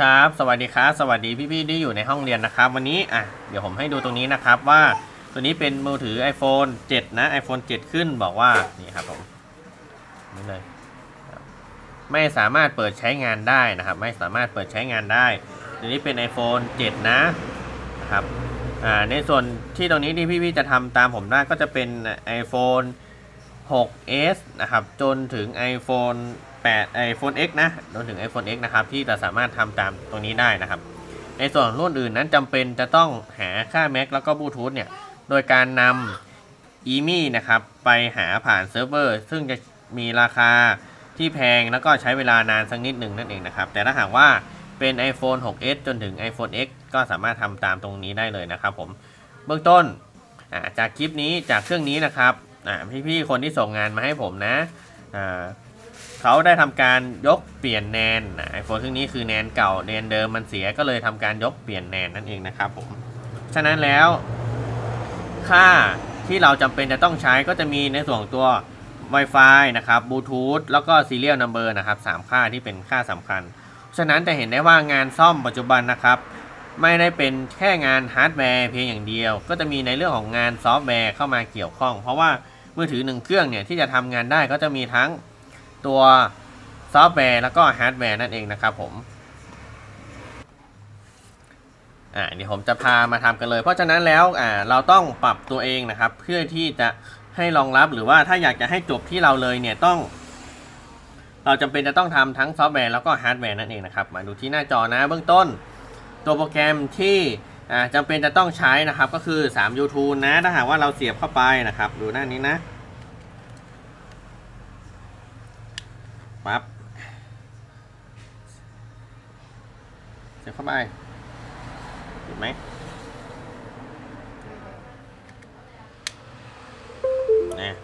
ครับ สวัสดีครับ สวัสดีพี่ๆที่อยู่ในห้องเรียนนะครับ วันนี้อะเดี๋ยวผมให้ดูตรงนี้นะครับว่าตัวนี้เป็นมือถือ iPhone 7 นะ iPhone 7 ขึ้นบอกว่านี่ครับผมนี่เลยไม่สามารถเปิดใช้งานได้นะครับ ไม่สามารถเปิดใช้งานได้ ตัวนี้เป็น iPhone 7 นะนะครับอ่าในส่วนที่ตรงนี้ที่พี่ๆจะทำตามผมได้ก็จะเป็น iPhone 6s นะครับจนถึง iPhone 8 iPhone X นะจนถึง iPhone X นะครับ ที่จะสามารถทำตามตรงนี้ได้นะครับ ในส่วนรุ่นอื่นนั้นจำเป็นจะต้องหาค่า Mac แล้วก็บลูทูธเนี่ย โดยการนำ e m i นะครับ ไปหาผ่านเซิร์ฟเวอร์ ซึ่งจะมีราคาที่แพงแล้วก็ใช้เวลานานสักนิดหนึ่งนั่นเองนะครับ แต่ถ้าหากว่าเป็น iPhone 6s จนถึง iPhone X ก็สามารถทำตามตรงนี้ได้เลยนะครับผมเบื้องต้นจากคลิปนี้จากเครื่องนี้นะครับพี่ๆคนที่ส่งงานมาให้ผมนะ เขาได้ทำการยกเปลี่ยนแนนไอโฟนเครื่องนี้คือแนนเก่าแนนเดิมมันเสียก็เลยทำการยกเปลี่ยนแนนนั่นเองนะครับผมฉะนั้นแล้ว ค่าที่เราจำเป็นจะต้องใช้ก็จะมีในส่วนของตัว Wi-Fi นะครับบลูทูธแล้วก็ Serial Number นะครับสามค่าที่เป็นค่าสำคัญ ฉะนั้นจะเห็นได้ว่างานซ่อมปัจจุบันนะครับ ไม่ได้เป็นแค่งานฮาร์ดแวร์เพียงอย่างเดียว ก็จะมีในเรื่องของงานซอฟต์แวร์เข้ามาเกี่ยวข้อง เพราะว่ามือถือหนึ่งเครื่องเนี่ยที่จะทำงานได้ก็จะมีทั้ง ตัวซอฟต์แวร์แล้วก็ฮาร์ดแวร์นั่นเองนะครับผมอ่าเดี๋ยวผมจะพามาทำกันเลย เพราะฉะนั้นแล้วอ่าเราต้องปรับตัวเองนะครับ เพื่อที่จะให้รองรับหรือว่าถ้าอยากจะให้จบที่เราเลยเนี่ยต้อง เราจำเป็นจะต้องทำทั้งซอฟต์แวร์แล้วก็ฮาร์ดแวร์นั่นเองนะครับ มาดูที่หน้าจอนะเบื้องต้น ตัวโปรแกรมที่อ่าจำเป็นจะต้องใช้นะครับ ก็คือ 3 YouTube นะถ้าหากว่าเราเสียบเข้าไปนะครับ ดูหน้านี้นะ ปั๊บเสียบเข้าไปเห็นไหมนะ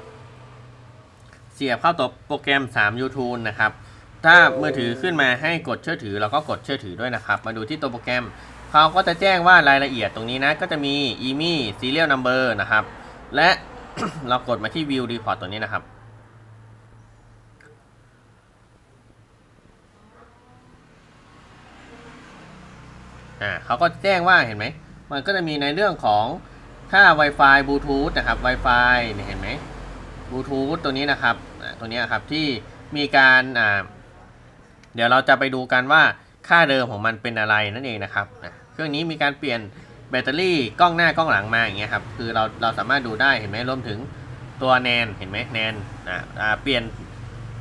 เสียบเข้าตัวโปรแกรม 3 YouTube นะครับ ถ้ามือถือขึ้นมาให้กดเชื่อถือเราก็กดเชื่อถือด้วยนะครับ มาดูที่ตัวโปรแกรมเขาก็จะแจ้งว่ารายละเอียดตรงนี้นะก็จะมี e m i serial number นะครับ และเรากดมาที่ view report ตัวนี้นะครับ อ่าเขาก็แจ้งว่าเห็นไหม มันก็จะมีในเรื่องของค่า Wi-Fi Bluetooth นะครับ Wi-Fi เนี่ยเห็นไหม Bluetooth ตัวนี้นะครับตัวนี้ครับที่มีการอ่าเดี๋ยวเราจะไปดูกันว่าค่าเดิมของมันเป็นอะไรนั่นเองนะครับเครื่องนี้มีการเปลี่ยนแบตเตอรี่กล้องหน้ากล้องหลังมาอย่างเงี้ยครับคือเราเราสามารถดูได้เห็นไหมรวมถึงตัวแนนเห็นไหมแนนอ่าเปลี่ยน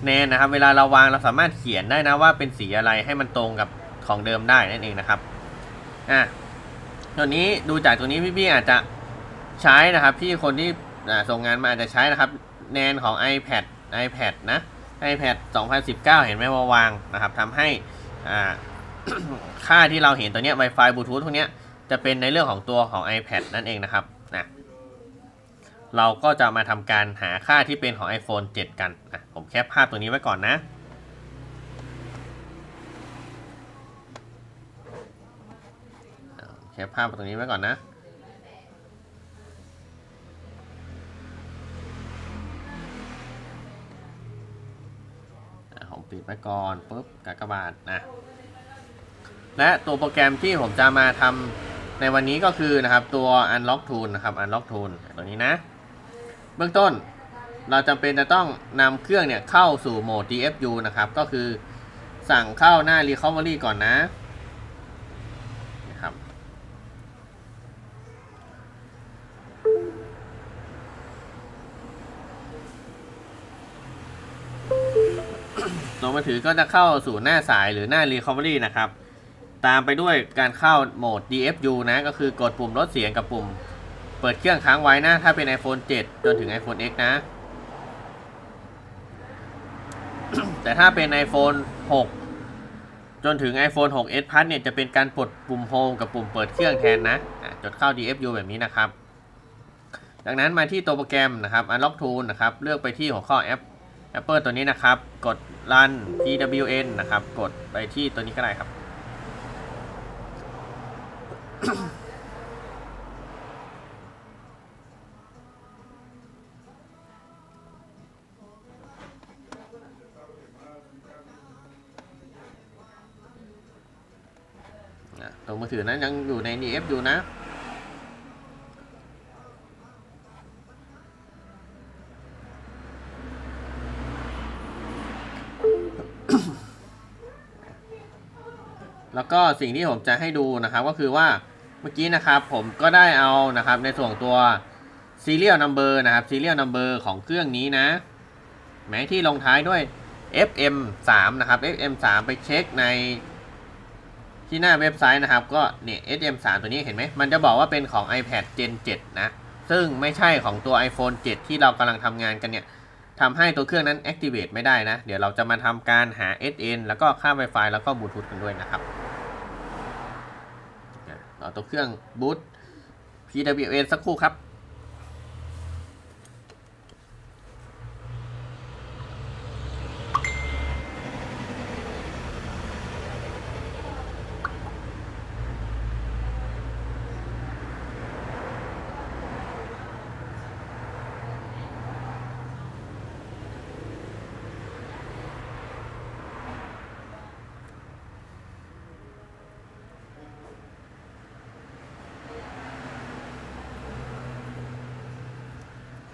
แนนนะครับ เวลาเราวางเราสามารถเขียนได้นะว่าเป็นสีอะไรให้มันตรงกับของเดิมได้นั่นเองนะครับ อะตัวนี้ดูจากตัวนี้พี่ๆอาจจะใช้นะครับ พี่คนที่ส่งงานมาอาจจะใช้นะครับ แนนของ iPad iPad นะ iPad 2019 เห็นไหมว่าวางนะครับทำให้ค่าที่เราเห็นตัวเนี้ย Wi-Fi Bluetooth พวกเนี้ยจะเป็นในเรื่องของตัวของ iPad นั่นเองนะครับนะเราก็จะมาทำการหาค่าที่เป็นของ iPhone 7 กันนะผมแคปภาพตัวนี้ไว้ก่อนนะ แค ปภาพตรงนี้ไว้ก่อนนะอะผมปิดไว้ก่อนปุ๊บกากบาทนะ และตัวโปรแกรมที่ผมจะมาทำในวันนี้ก็คือนะครับตัว Unlock Tool นะครับ Unlock Tool ตัวนี้นะ เบื้องต้นเราจำเป็นจะต้องนำเครื่องเนี่ยเข้าสู่โหมด DFU นะครับ ก็คือสั่งเข้าหน้า Recovery ก่อนนะนะครับ ตัว มือถือก็จะเข้าสู่หน้าสายหรือหน้า Recovery นะครับ ตามไปด้วยการเข้าโหมด DFU นะ ก็คือกดปุ่มลดเสียงกับปุ่ม เปิดเครื่องค้างไว้นะถ้าเป็น iPhone 7 จนถึง iPhone X นะ แต่ถ้าเป็น iPhone 6 จนถึง iPhone 6s Plus เนี่ยจะเป็นการปลดปุ่ม Home กับปุ่มเปิดเครื่องแทนนะอะจดเข้า DFU แบบนี้นะครับจากนั้นมาที่ตัวโปรแกรมนะครับ Unlock Tool นะครับ เลือกไปที่หัวข้อแอป Apple ตัวนี้นะครับ กด Run PWN นะครับ กดไปที่ตัวนี้ก็ได้ครับ ตัวมือถือนั้นยังอยู่ใน NF อยู่นะ แล้วก็สิ่งที่ผมจะให้ดูนะครับก็คือว่าเมื่อกี้นะครับผมก็ได้เอานะครับในส่วนตัว serial number นะครับ serial number ของเครื่องนี้นะ แม้ที่ลงท้ายด้วย FM 3นะครับ FM 3ไปเช็คในที่หน้าเว็บไซต์นะครับ ก็เนี่ย SM 3ตัวนี้เห็นไหมมันจะบอกว่าเป็นของ iPad Gen 7 นะ ซึ่งไม่ใช่ของตัว iPhone 7 ที่เรากำลังทำงานกันเนี่ยทำให้ตัวเครื่องนั้น activate ไม่ได้นะ เดี๋ยวเราจะมาทำการหา SN แล้วก็ค่า Wi-Fi แล้วก็บลูทูธกันด้วยนะครับ ต่อตัวเครื่องบูต PWN สักครู่ครับ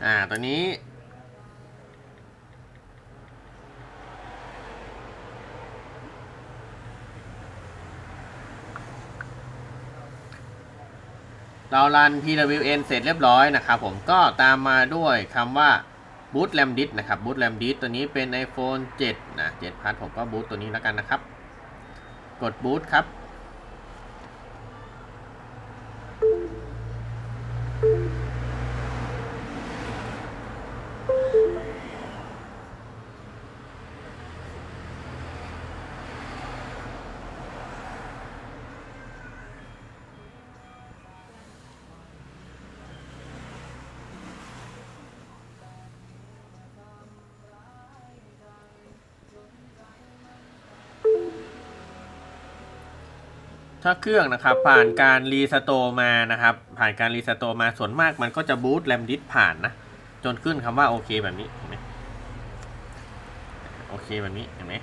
อ่าตัวนี้ เรารัน PWN เสร็จเรียบร้อยนะครับผมก็ตามมาด้วยคำว่า boot ram disk นะครับ boot ram disk ตัวนี้เป็น iPhone 7 นะ7พัทผมก็ boot ตัวนี้แล้วกันนะครับ กด boot ครับ ถ้าเครื่องนะครับผ่านการรีสโตร์มานะครับ ผ่านการรีสโตร์มาส่วนมากมันก็จะบูตแรมดิสผ่านนะ จนขึ้นคำว่าโอเคแบบนี้เห็นไหมโอเคแบบนี้เห็นไหม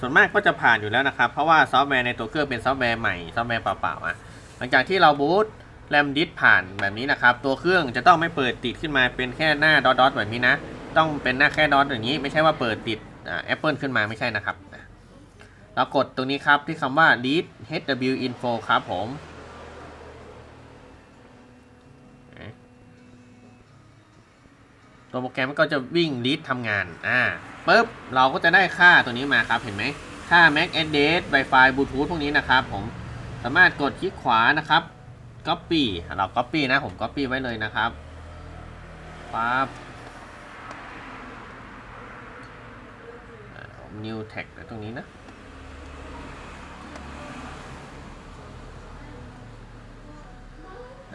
ส่วนมากก็จะผ่านอยู่แล้วนะครับ เพราะว่าซอฟต์แวร์ในตัวเครื่องเป็นซอฟต์แวร์ใหม่ซอฟต์แวร์เปล่าๆอะหลังจากที่เราบูตแรมดิสผ่านแบบนี้นะครับ ตัวเครื่องจะต้องไม่เปิดติดขึ้นมาเป็นแค่หน้าดอทๆแบบนี้นะ ต้องเป็นหน้าแค่ดอทอย่างนี้ ไม่ใช่ว่าเปิดติดแอปเปิลขึ้นมาไม่ใช่นะครับ เรากดตรงนี้ครับที่คำว่า read hw info ครับผมตัวโปรแกรมมันก็จะวิ่ง read ทำงาน อ่าปุ๊บ เราก็จะได้ค่าตัวนี้มาครับเห็นไหม ค่า mac address wi-fi bluetooth พวกนี้นะครับผม สามารถกดคลิกขวานะครับ copy เรา copy นะผม copy ไว้เลยนะครับปั๊บ new tag ตรงนี้นะ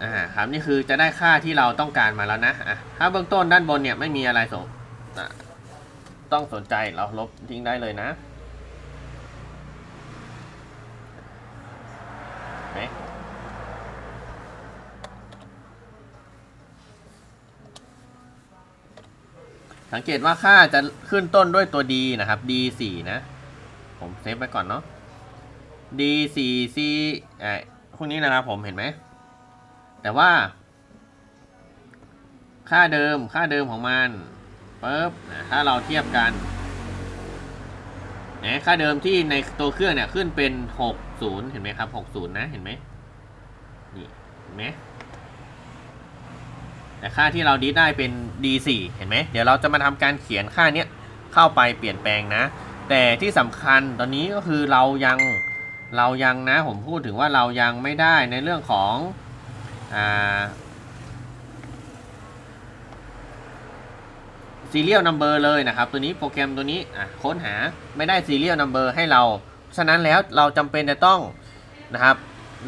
อ่าครับนี่คือจะได้ค่าที่เราต้องการมาแล้วนะอะถ้าเบื้องต้นด้านบนเนี่ยไม่มีอะไรสงต้องสนใจเราลบทิ้งได้เลยนะสังเกตว่าค่าจะขึ้นต้นด้วยตัว D นะครับ D4 นะ ผมเซฟไว้ก่อนเนาะ D4C ไอ้พวกนี้นะครับผมเห็นไหม แต่ว่า ค่าเดิมค่าเดิมของมันปุ๊บถ้าเราเทียบกันนะค่าเดิมที่ในตัวเครื่องเนี่ยขึ้นเป็น 60 เห็นไหมครับ 60 นะ เห็นไหมนี่เห็นไหมแต่ค่าที่เราดีได้เป็น D4 เห็นไหม เดี๋ยวเราจะมาทำการเขียนค่าเนี้ยเข้าไปเปลี่ยนแปลงนะ แต่ที่สำคัญตอนนี้ก็คือเรายังเรายังนะ ผมพูดถึงว่าเรายังไม่ได้ในเรื่องของ ซีเรียลนัมเบอร์เลยนะครับ ตัวนี้โปรแกรมตัวนี้ค้นหาไม่ได้ซีเรียลนัมเบอร์ให้เรา ฉะนั้นแล้วเราจำเป็นจะต้องนะครับ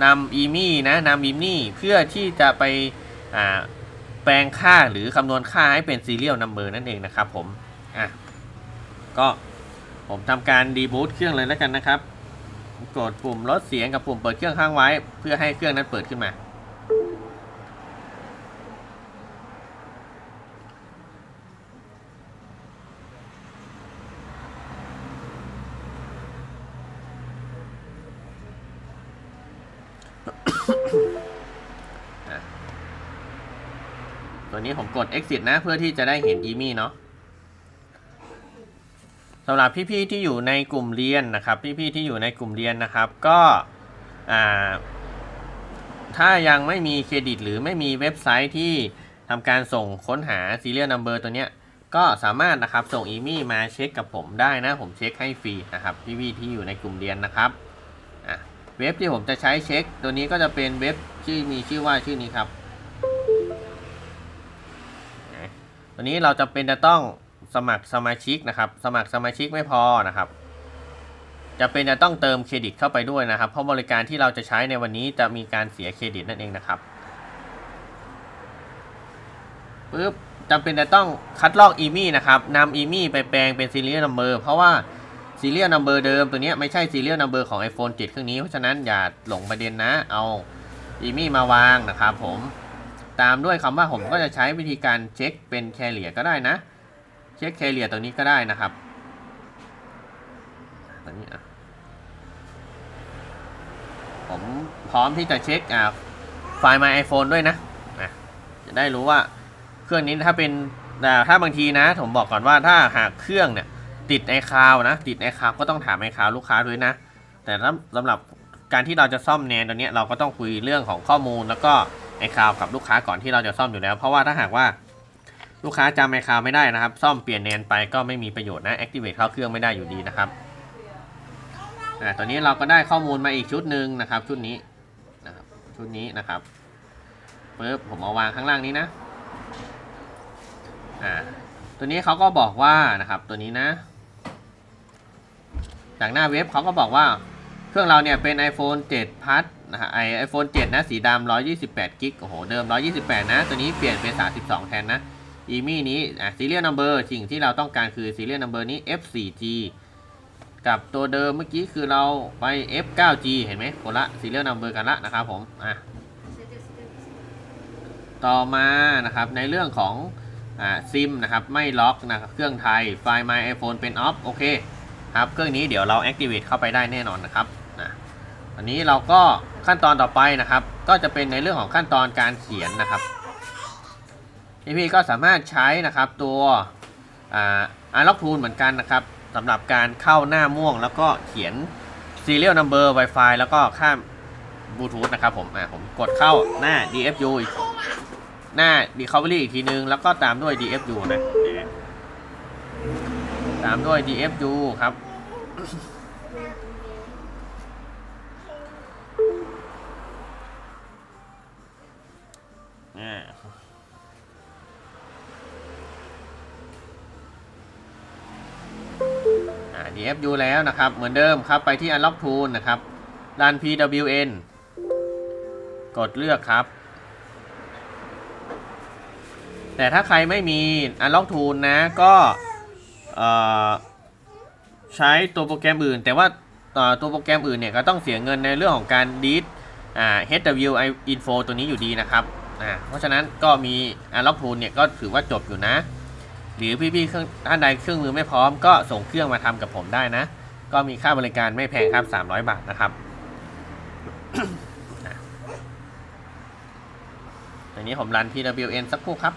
นำอีมี่นะนำอีมี่เพื่อที่จะไปแปลงค่าหรือคำนวณค่าให้เป็นซีเรียลนัมเบอร์นั่นเองนะครับผมอะก็ผมทำการดีบูตเครื่องเลยแล้วกันนะครับ กดปุ่มลดเสียงกับปุ่มเปิดเครื่องค้างไว้ เพื่อให้เครื่องนั้นเปิดขึ้นมา กด exit นะ เพื่อที่จะได้เห็นอีมี่เนาะสำหรับพี่ๆที่อยู่ในกลุ่มเรียนนะครับ พี่ๆที่อยู่ในกลุ่มเรียนนะครับ ก็ถ้ายังไม่มีเครดิต หรือไม่มีเว็บไซต์ที่ทำการส่งค้นหา serial number ตัวเนี้ยก็สามารถนะครับส่งอีมี่มาเช็คกับผมได้นะ ผมเช็คให้ฟรีนะครับ พี่ๆที่อยู่ในกลุ่มเรียนนะครับเว็บที่ผมจะใช้เช็ค ตัวนี้ก็จะเป็นเว็บชื่อมีชื่อว่าชื่อนี้ครับ ตัวนี้เราจะเป็นจะต้องสมัครสมาชิกนะครับ สมัครสมาชิกไม่พอนะครับ จะเป็นจะต้องเติมเครดิตเข้าไปด้วยนะครับ เพราะบริการที่เราจะใช้ในวันนี้จะมีการเสียเครดิตนั่นเองนะครับปึ๊บจำเป็นจะต้องคัดลอกอีมี่นะครับนำอีมี่ไปแปลงเป็นซีเรียลนัมเบอร์เพราะว่าซีเรียลนัมเบอร์เดิมตัวนี้ไม่ใช่ซีเรียลนัมเบอร์ของ iPhone 7เครื่องนี้ เพราะฉะนั้นอย่าหลงประเด็นนะ เอาอีมี่มาวางนะครับผม ตามด้วยคำว่าผมก็จะใช้วิธีการเช็คเป็นแคเรียก็ได้นะ เช็คแคเรียตัวนี้ก็ได้นะครับตัวนี้อะผมพร้อมที่จะเช็คอ่าไฟล์ My iPhone ด้วยนะอะจะได้รู้ว่าเครื่องนี้ถ้าเป็นอ่ถ้าบางทีนะ ผมบอกก่อนว่าถ้าหากเครื่องเนี่ยติดไอคาวนะ ติดไอคาวก็ต้องถามไอคาวลูกค้าด้วยนะ แต่สำหรับการที่เราจะซ่อมแนนตัวนี้เราก็ต้องคุยเรื่องของข้อมูลแล้วก็ ไอคาวกับลูกค้าก่อนที่เราจะซ่อมอยู่แล้ว เพราะว่าถ้าหากว่าลูกค้าจำไอคาวไม่ได้นะครับ ซ่อมเปลี่ยนแนนไปก็ไม่มีประโยชน์นะ activate เข้าเครื่องไม่ได้อยู่ดีนะครับอ่าตอนนี้เราก็ได้ข้อมูลมาอีกชุดหนึ่งนะครับ ชุดนี้นะครับชุดนี้นะครับปึ๊บผมเอาวางข้างล่างนี้นะอ่าตัวนี้เขาก็บอกว่านะครับตัวนี้นะ จากหน้าเว็บเขาก็บอกว่า เครื่องเราเนี่ยเป็น iPhone 7 Plus นะฮะไอไอโฟน7นะสีดำ128กิกโอ้โห เดิม 128 นะ ตัวนี้เปลี่ยนเป็น 32 แทนนะอีมี่นี้อะ serial number สิ่งที่เราต้องการคือ serial number นี้ F4G กับตัวเดิมเมื่อกี้คือเราไป F9G เห็นไหมคนละ serial number กันละนะครับผมอะต่อมานะครับในเรื่องของอ่าซิมนะครับไม่ล็อกนะครับเครื่องไทยไฟล์ My iPhone เป็น off โอเคครับเครื่องนี้เดี๋ยวเรา activate เข้าไปได้แน่นอนนะครับ อันนี้เราก็ขั้นตอนต่อไปนะครับ ก็จะเป็นในเรื่องของขั้นตอนการเขียนนะครับพี่ๆก็สามารถใช้นะครับตัวอา unlock tool เหมือนกันนะครับสำหรับการเข้าหน้าม่วง แล้วก็เขียน serial number Wi-Fi แล้วก็ข้ามบลูทูธนะครับผมอ่าผมกดเข้าหน้า DFU อีกหน้า recovery อีกทีนึง แล้วก็ตามด้วย DFU นะ ตามด้วย DFU ครับ FU แล้วนะครับ เหมือนเดิมครับไปที่ Unlock Tool นะครับ Run PWN กดเลือกครับ แต่ถ้าใครไม่มี Unlock Tool นะก็ใช้ตัวโปรแกรมอื่น แต่ว่าตัวโปรแกรมอื่นเนี่ยก็ต้องเสียเงินในเรื่องของการดีด HW info ตัวนี้อยู่ดีนะครับ เพราะฉะนั้นก็มี Unlock Tool เนี่ยก็ถือว่าจบอยู่นะ หรือพี่ๆเครื่องท่านใดเครื่องมือไม่พร้อมก็ส่งเครื่องมาทำกับผมได้นะ ก็มีค่าบริการไม่แพงครับ 300 บาทนะครับอันนี้ผมรัน PWN สักครู่ครับ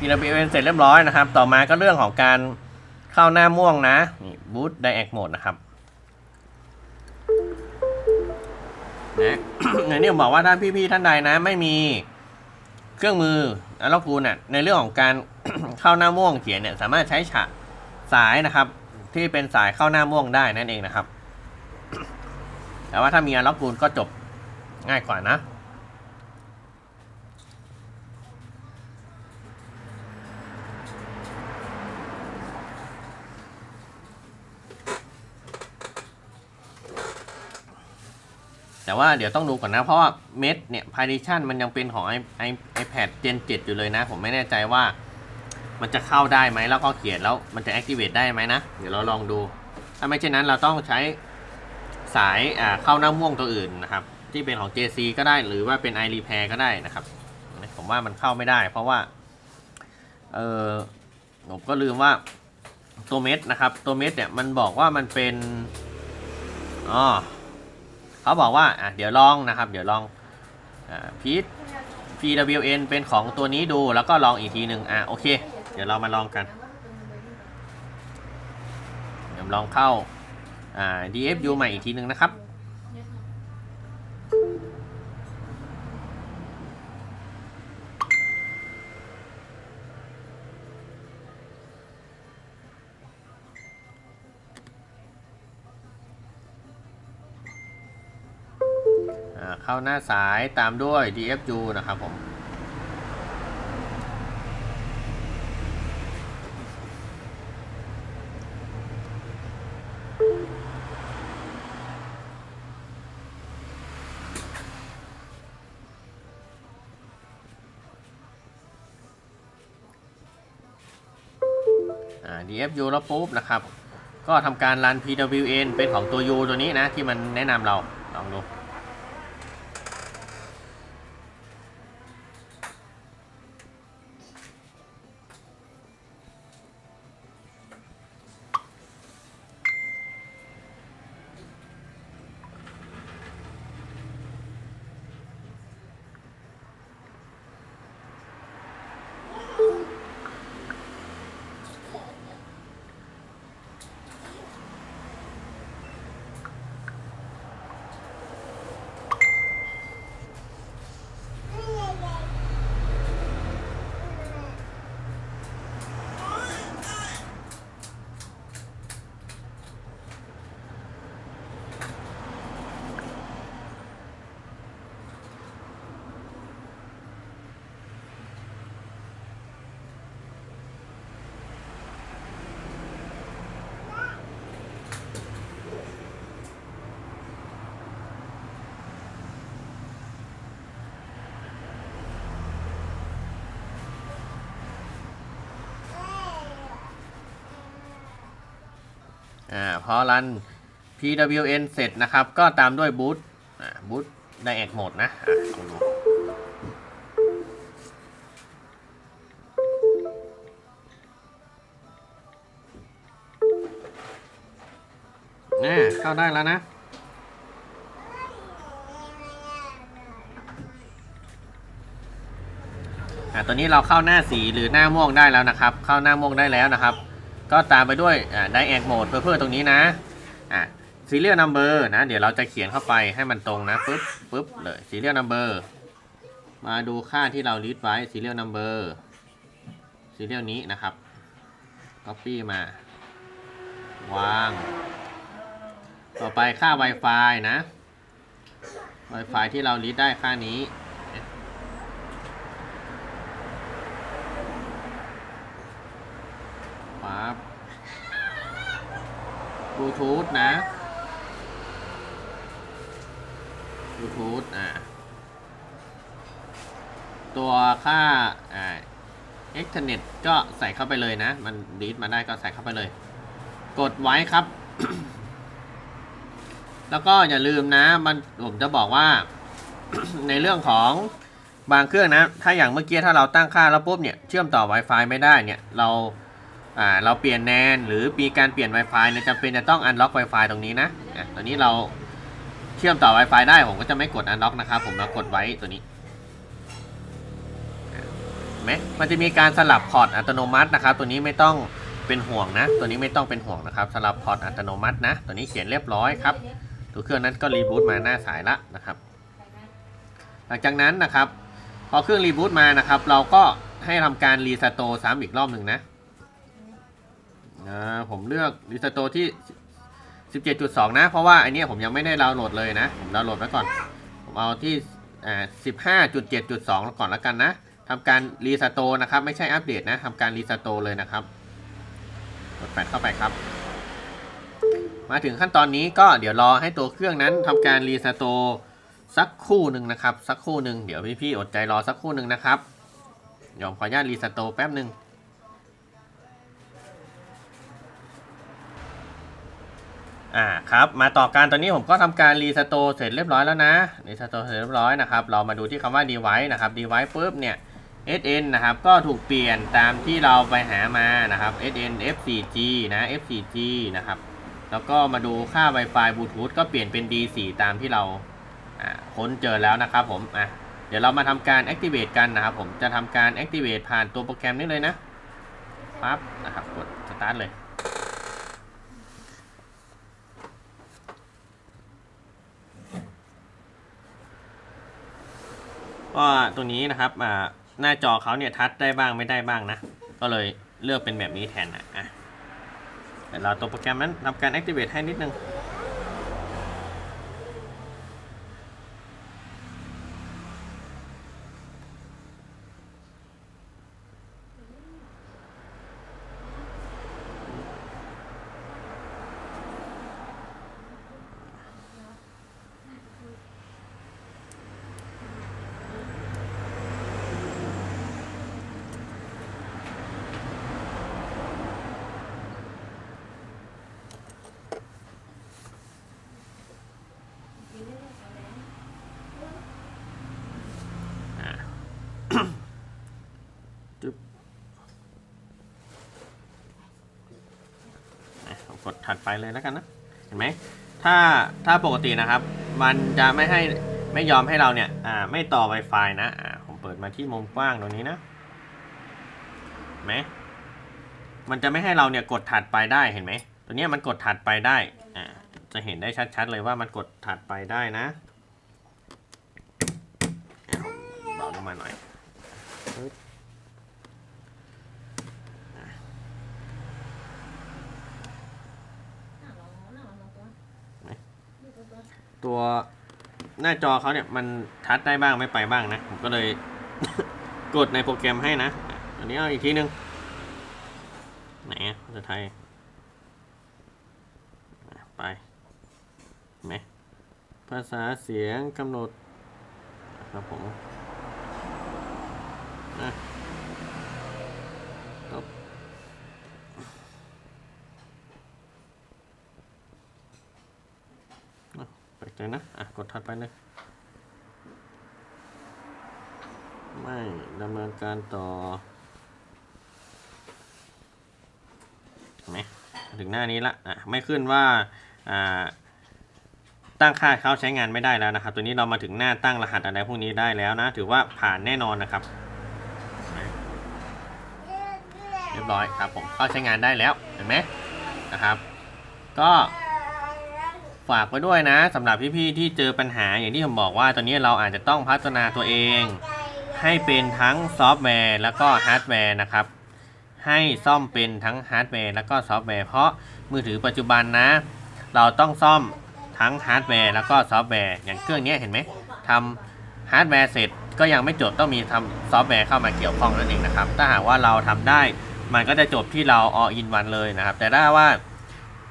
PWN เอ็นเสร็จเรียบร้อยนะครับ ต่อมาก็เรื่องของการเข้าหน้าม่วงนะ นี่ Boot Direct Mode นะครับนะอย่างที่ผมบอกว่าถ้าพี่ๆท่านใดนะ ไม่มีเครื่องมืออัลล็อกูน่ะในเรื่องของการเข้าหน้าม่วงเขียนเนี่ย สามารถใช้ฉะสายนะครับ ที่เป็นสายเข้าหน้าม่วงได้นั่นเองนะครับ แต่ว่าถ้ามีอัลล็อกพูก็จบง่ายกว่านะ แต่ว่าเดี๋ยวต้องดูก่อนนะ เพราะว่าเม็ดเนี่ย partition มันยังเป็นของ i i iPad Gen 7อยู่เลยนะ ผมไม่แน่ใจว่า มันจะเข้าได้ไหมแล้วก็เขียนแล้วมันจะ activate ได้ไหมนะ เดี๋ยวเราลองดู ถ้าไม่เช่นนั้นเราต้องใช้สายอ่าเข้าหน้าม่วงตัวอื่นนะครับ ที่เป็นของ JC ก็ได้หรือว่าเป็น i repair ก็ได้นะครับ ผมว่ามันเข้าไม่ได้ เพราะว่าเออผมก็ลืมว่าตัวเม็ดนะครับ ตัวเม็ดเนี่ยมันบอกว่ามันเป็นอ๋อ เขาบอกว่าอะเดี๋ยวลองนะครับ เดี๋ยวลองอ่าพีท PWN เป็นของตัวนี้ดูแล้วก็ลองอีกทีหนึ่งอะโอเค เดี๋ยวเรามาลองกันเดี๋ยวลองเข้าอ่า DFU ใหม่อีกทีหนึ่งนะครับ หน้าสายตามด้วย DFU นะครับผม DFU แล้วปุ๊บนะครับ ก็ทำการรัน PWN เป็นของตัว U ตัวนี้นะ ที่มันแนะนำเรา ลองดู อ่าพอรัน PWN เสร็จนะครับ ก็ตามด้วยบูตอ่าบูตไดแอกโหมดนะอะลองดูอ่เข้าได้แล้วนะ อ่าตัวนี้เราเข้าหน้าสีหรือหน้าม่วงได้แล้วนะครับ เข้าหน้าม่วงได้แล้วนะครับ ก็ตามไปด้วยอ่าไดแอกโหมดเพื่อตรงนี้นะอะ serial number นะเดี๋ยวเราจะเขียนเข้าไปให้มันตรงนะปึ๊บปึ๊บเลย serial number มาดูค่าที่เรา read ไว้ serial number serial นี้นะครับ copy มาวาง ต่อไปค่า Wi-Fi นะ Wi-Fi ที่เรา read ได้ค่านี้ บบลูทูธนะ บลูทูธอ่า ตัวค่า อ่า e t h e r n e t ก็ใส่เข้าไปเลยนะ มันดีดมาได้ก็ใส่เข้าไปเลย กดไว้ครับ แล้วก็อย่าลืมนะ มันผมจะบอกว่า ในเรื่องของบางเครื่องนะ ถ้าอย่างเมื่อกี้ถ้าเราตั้งค่าแล้วปุ๊บเนี่ย เชื่อมต่อ Wi-Fi ไม่ได้เนี่ย เรา อ่าเราเปลี่ยนแนนหรือมีการเปลี่ยน Wi-Fi เนี่ยจำเป็นจะต้อง unlock Wi-Fi ตรงนี้นะอะตอนนี้เราเชื่อมต่อ Wi-Fi ได้ผมก็จะไม่กด unlock นะครับผมมากดไว้ตัวนี้ไหมมันจะมีการสลับพอร์ตอัตโนมัตินะครับ ตัวนี้ไม่ต้องเป็นห่วงนะ ตัวนี้ไม่ต้องเป็นห่วงนะครับสลับพอร์ตอัตโนมัตินะ ตัวนี้เขียนเรียบร้อยครับตัวเครื่องนั้นก็รีบูตมาหน้าสายละนะครับ หลังจากนั้นนะครับ พอเครื่องรีบูตมานะครับ เราก็ให้ทำการรีสโตร์ซ้ำอีกรอบหนึ่งนะ อ่าผมเลือกรีสโตที่ 17.2 นะ เพราะว่าอันเนี้ยผมยังไม่ได้ดาวน์โหลดเลยนะ ผมดาวน์โหลดไว้ก่อน ผมเอาที่อ่า15.7.2 ก่อนแล้วกันนะทำการรีสโตนะครับ ไม่ใช่อัปเดตนะทำการรีสโตเลยนะครับ กดแปดเข้าไปครับ มาถึงขั้นตอนนี้ก็เดี๋ยวรอให้ตัวเครื่องนั้นทำการรีสโตสักคู่หนึ่งนะครับ สักคู่หนึ่งเดี๋ยวพี่ๆอดใจรอสักคู่หนึ่งนะครับยวผมขออนุญาตรีสโตร์แป๊บหนึ่ง อ่าครับมาต่อการตอนนี้ผมก็ทำการรีสโตร์เสร็จเรียบร้อยแล้วนะรีสโตร์เสร็จเรียบร้อยนะครับเรามาดูที่คำว่า device นะครับ device ปุ๊บเนี่ย SN นะครับก็ถูกเปลี่ยนตามที่เราไปหามานะครับ SN F4G นะ F4G นะครับแล้วก็มาดูค่า Wi-Fi Bluetooth ก็เปลี่ยนเป็น D4 ตามที่เราอ่าค้นเจอแล้วนะครับผมอะเดี๋ยวเรามาทำการ activate กันนะครับผมจะทำการ activate ผ่านตัวโปรแกรมนี้เลยนะปั๊บนะครับกด start เลย ก็ตัวนี้นะครับอ่าหน้าจอเขาเนี่ยทัชได้บ้างไม่ได้บ้างนะ ก็เลยเลือกเป็นแบบนี้แทนนะอะเดี๋ยวเราตัวโปรแกรมนั้นทำการ activate ให้นิดนึง ไปเลยแล้วกันนะเห็นไหมถ้าถ้าปกตินะครับ มันจะไม่ให้ไม่ยอมให้เราเนี่ยอ่าไม่ต่อ Wi-Fi นะอ่าผมเปิดมาที่มุมกว้างตรงนี้นะเห็นไหมมันจะไม่ให้เราเนี่ยกดถัดไปได้เห็นไหมตัวนี้มันกดถัดไปได้อ่าจะเห็นได้ชัดๆเลยว่ามันกดถัดไปได้นะเบาลงมาหน่อย ตัวหน้าจอเขาเนี่ยมันทัชได้บ้างไม่ไปบ้างนะ ผมก็เลยกดในโปรแกรมให้นะ อันนี้เอาอีกทีนึง ไหนภาษาไทย ไปไหมภาษาเสียงกำหนดครับผมอะจบอะไป เลยนะ อะ กดถัดไปเลย ไม่ดำเนินการต่อไหมถึงหน้านี้ละอะไม่ขึ้นว่าอ่าตั้งค่าเข้าใช้งานไม่ได้แล้วนะครับ ตัวนี้เรามาถึงหน้าตั้งรหัสอะไรพวกนี้ได้แล้วนะ ถือว่าผ่านแน่นอนนะครับ เรียบร้อยครับผมเข้าใช้งานได้แล้วเห็นไหมนะครับ ก็ ฝากไว้ด้วยนะสำหรับพี่ๆที่เจอปัญหาอย่างที่ผมบอกว่าตอนนี้เราอาจจะต้องพัฒนาตัวเอง ให้เป็นทั้งซอฟต์แวร์แล้วก็ฮาร์ดแวร์นะครับ ให้ซ่อมเป็นทั้งฮาร์ดแวร์แล้วก็ซอฟต์แวร์เพราะมือถือปัจจุบันนะ เราต้องซ่อมทั้งฮาร์ดแวร์แล้วก็ซอฟต์แวร์อย่างเครื่องนี้เห็นไหมทำฮาร์ดแวร์เสร็จก็ยังไม่จบต้องมีทำซอฟต์แวร์เข้ามาเกี่ยวข้องนั่นเองนะครับ ถ้าหากว่าเราทำได้มันก็จะจบที่เรา all in one เลยนะครับ แต่ถ้าว่า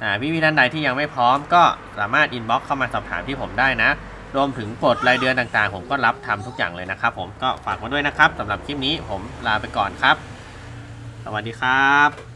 อ่พี่ๆท่านใดที่ยังไม่พร้อมก็สามารถอินบ็อกซ์เข้ามาสอบถามที่ผมได้นะ รวมถึงกดรายเดือนต่างๆ ผมก็รับทำทุกอย่างเลยนะครับ ผมก็ฝากไว้ด้วยนะครับสำหรับคลิปนี้ผมลาไปก่อนครับ สวัสดีครับ